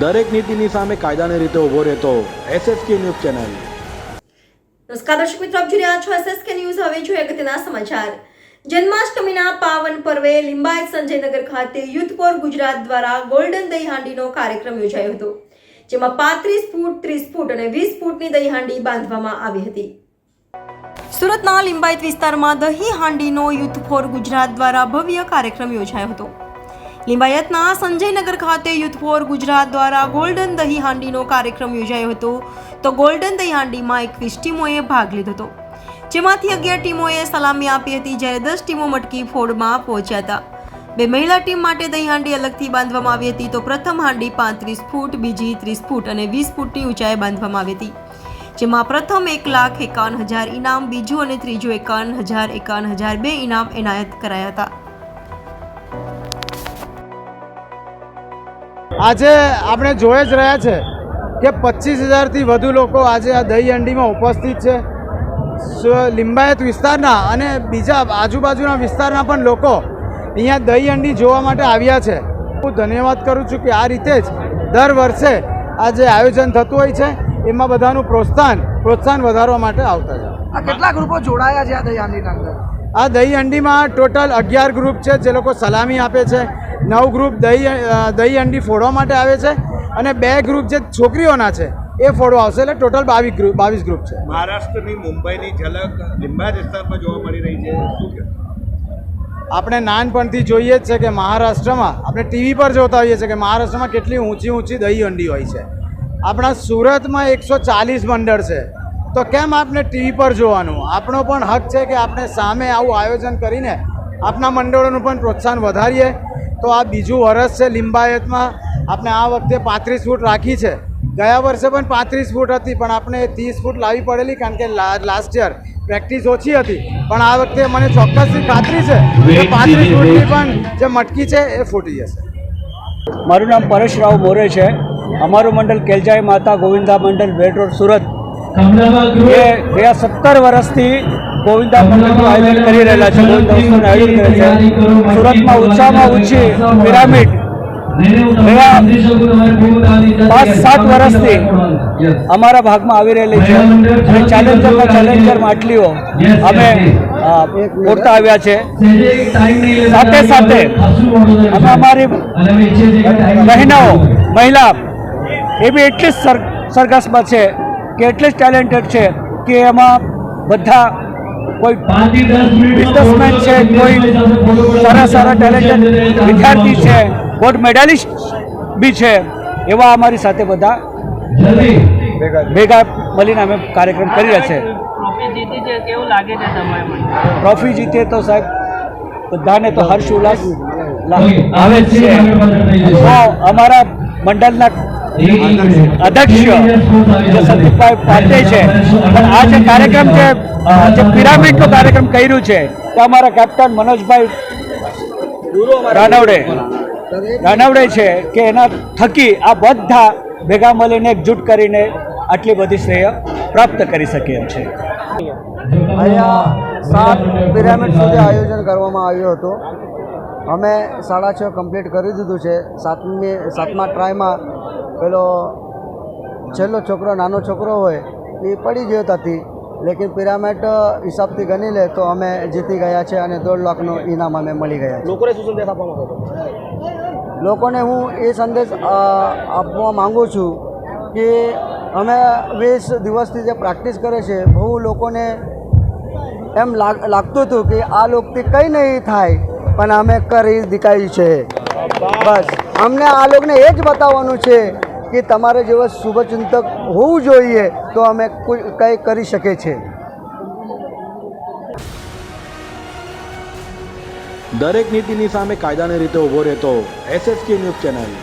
દરેક નીતિની સામે કાયદાની રીતે ઊભો રહેતો એસએસકે ન્યૂઝ ચેનલ નમસ્કાર દર્શક મિત્રો, આપ જોઈ રહ્યા છો એસએસકે ન્યૂઝ હવે જોઈએ અગત્યના સમાચાર. જન્માષ્ટમીના પાવન પર્વે લિંબાયત સંજયનગર ખાતે યુથ ગુજરાત દ્વારા ગોલ્ડન દહીં હાંડીનો કાર્યક્રમ યોજાયો હતો, જેમાં પાંત્રીસ ફૂટ, ત્રીસ ફૂટ અને વીસ ફૂટની દહીં હાંડી બાંધવામાં આવી હતી. સુરતના લિંબાયત વિસ્તારમાં દહીં હાંડીનો યુથ ફોર ગુજરાત દ્વારા ભવ્ય કાર્યક્રમ યોજાયો હતો. લિંબાયતના સંજયનગર ખાતે યુથ ફોર ગુજરાત દ્વારા ગોલ્ડન દહીં હાંડીનો કાર્યક્રમ યોજાયો હતો. તો ગોલ્ડન દહીં હાંડીમાં એકવીસ ટીમોએ ભાગ લીધો હતો. જેમાંથી અગિયાર ટીમોએ સલામી આપી હતી જ્યારે દસ ટીમો મટકી ફોડમાં પહોંચ્યા હતા. બે મહિલા ટીમ માટે દહીં હાંડી અલગથી બાંધવામાં આવી હતી તો પ્રથમ હાંડી પાંત્રીસ ફૂટ, બીજી ત્રીસ ફૂટ અને વીસ ફૂટની ઊંચાઈ બાંધવામાં આવી હતી. જેમાં પ્રથમ એક લાખ એકાવન હજાર ઇનામ, બીજું અને ત્રીજું એકાવન હજાર એકાવન હજાર બે ઇનામ એનાયત કરાયા હતા. આજે આપણે જોઈ જ રહ્યા છે કે પચીસ હજારથી વધુ લોકો આજે આ દહીં હંડીમાં ઉપસ્થિત છે. લિંબાયત વિસ્તારના અને બીજા આજુબાજુના વિસ્તારના પણ લોકો અહીંયા દહીં હંડી જોવા માટે આવ્યા છે. હું ધન્યવાદ કરું છું કે આ રીતે જ દર વર્ષે આ જે આયોજન થતું હોય છે. એમાં બધાનું પ્રોત્સાહન પ્રોત્સાહન વધારવા માટે આવતા છે. કેટલા ગ્રુપો જોડાયા છે આ દયાનની અંદર? આ દહીં હંડીમાં ટોટલ અગિયાર ગ્રુપ છે જે લોકો સલામી આપે છે. નવ ગ્રુપ દહીં દહીં હંડી ફોડવા માટે આવે છે અને બે ગ્રુપ જે છોકરીઓના છે એ ફોડવા આવશે. એટલે ટોટલ બાવીસ ગ્રુપ બાવીસ ગ્રુપ છે. મહારાષ્ટ્રની મુંબઈની ઝલક લીંબા વિસ્તારમાં જોવા મળી રહી છે. શું આપણે નાનપણથી જોઈએ જ છે કે મહારાષ્ટ્રમાં આપણે ટીવી પર જોતા હોઈએ છીએ કે મહારાષ્ટ્રમાં કેટલી ઊંચી ઊંચી દહીં અંડી હોય છે. આપણા સુરતમાં એકસો ચાલીસ મંડળ છે. તો કેમ આપણે ટીવી પર જોવાનું? આપણો પણ હક છે કે આપણે સામે આવું આયોજન કરીને આપણા મંડળોનું પણ પ્રોત્સાહન વધારીએ. તો આ બીજું વર્ષ છે લિંબાયતમાં. આપણે આ વખતે પાંત્રીસ ફૂટ રાખી છે. ગયા વર્ષે પણ પાંત્રીસ ફૂટ હતી પણ આપણે ત્રીસ ફૂટ લાવી પડેલી કારણ કે લાસ્ટ યર પ્રેક્ટિસ ઓછી હતી. પણ આ વખતે મને ચોક્કસથી ખાતરી છે કે પાંત્રીસ ફૂટની પણ જે મટકી છે એ ફૂટી જશે. મારું નામ પરેશ રાવ મોરે છે. અમારું મંડળ કેલજાઈ માતા ગોવિંદા મંડળ બેડ રોડ સુરત. એ ગયા સત્તર વર્ષથી ગોવિંદા મંડળનું આયોજન કરી રહેલા છે, ગોવિંદ ઉત્સવનું આયોજન કરે છે. સુરતમાં ઓછામાં ઓછી પિરામિડ. ગયા પાંચ સાત વર્ષથી અમારા ભાગમાં આવી રહેલી છે. અને ચેલેન્જરમાં ચેલેન્જર માટલીઓ અમે મોડતા આવ્યા છે. સાથે સાથે અમે અમારી મહિનાઓ મહિલા, એ બી એટલી જ સર સરઘસમાં છે. કે એટલી જ ટેલેન્ટેડ છે કે એમાં બધા કોઈ બિઝનેસમેન છે કોઈ સારા સારા ટેલેન્ટેડ વિદ્યાર્થી છે ગોલ્ડ મેડાલિસ્ટ બી છે એવા અમારી સાથે બધા ભેગા મળીને અમે કાર્યક્રમ કરી રહ્યા છે. ટ્રોફી જીતી છે કેવું લાગે છે તમારે? મને ટ્રોફી જીતે તો સાહેબ બધાને તો હર્ષ ઉલ્લાસ આવે છે તો અમારા મંડળના અધ્યક્ષ જે સંદીપભાઈ પાંડે છે. પણ આ જે કાર્યક્રમ છે જે પિરામિડનો કાર્યક્રમ કર્યું છે, તો અમારા કેપ્ટન મનોજભાઈ રાનવડે રાનવડે છે કે એના થકી આ બધા ભેગા મળીને એકજૂટ કરીને આટલી બધી શ્રેય પ્રાપ્ત કરી શકીએ છીએ. અહીંયા સાત પિરામિડ સુધી આયોજન કરવામાં આવ્યું હતું. અમે સાડા છ કમ્પ્લીટ કરી દીધું છે. સાતમી, સાતમા ટ્રાયમાં પેલો છેલ્લો છોકરો નાનો છોકરો હોય એ પડી ગયો હતી લેકિન પિરામિડ હિસાબથી ગણી લે તો અમે જીતી ગયા છે અને દોઢ લાખનું ઇનામ અમે મળી ગયા લોકોને શું સંદેશ આપવા માંગો લોકોને હું એ સંદેશ આપવા માગું છું કે અમે વીસ દિવસથી જે પ્રેક્ટિસ કરે છે બહુ લોકોને એમ લાગ લાગતું હતું કે આ લોકથી કંઈ નહીં થાય પણ અમે કરી દેખાડ્યું છે. બસ. અમને આ લોકોને એ જ બતાવવાનું છે કે તમારે જેવા શુભચિંતક હોવું જોઈએ તો અમે કોઈ કરી શકીએ છીએ દરેક નીતિની સામે કાયદાની રીતે ઊભો રહેતો એસએસકે ન્યૂઝ ચેનલ.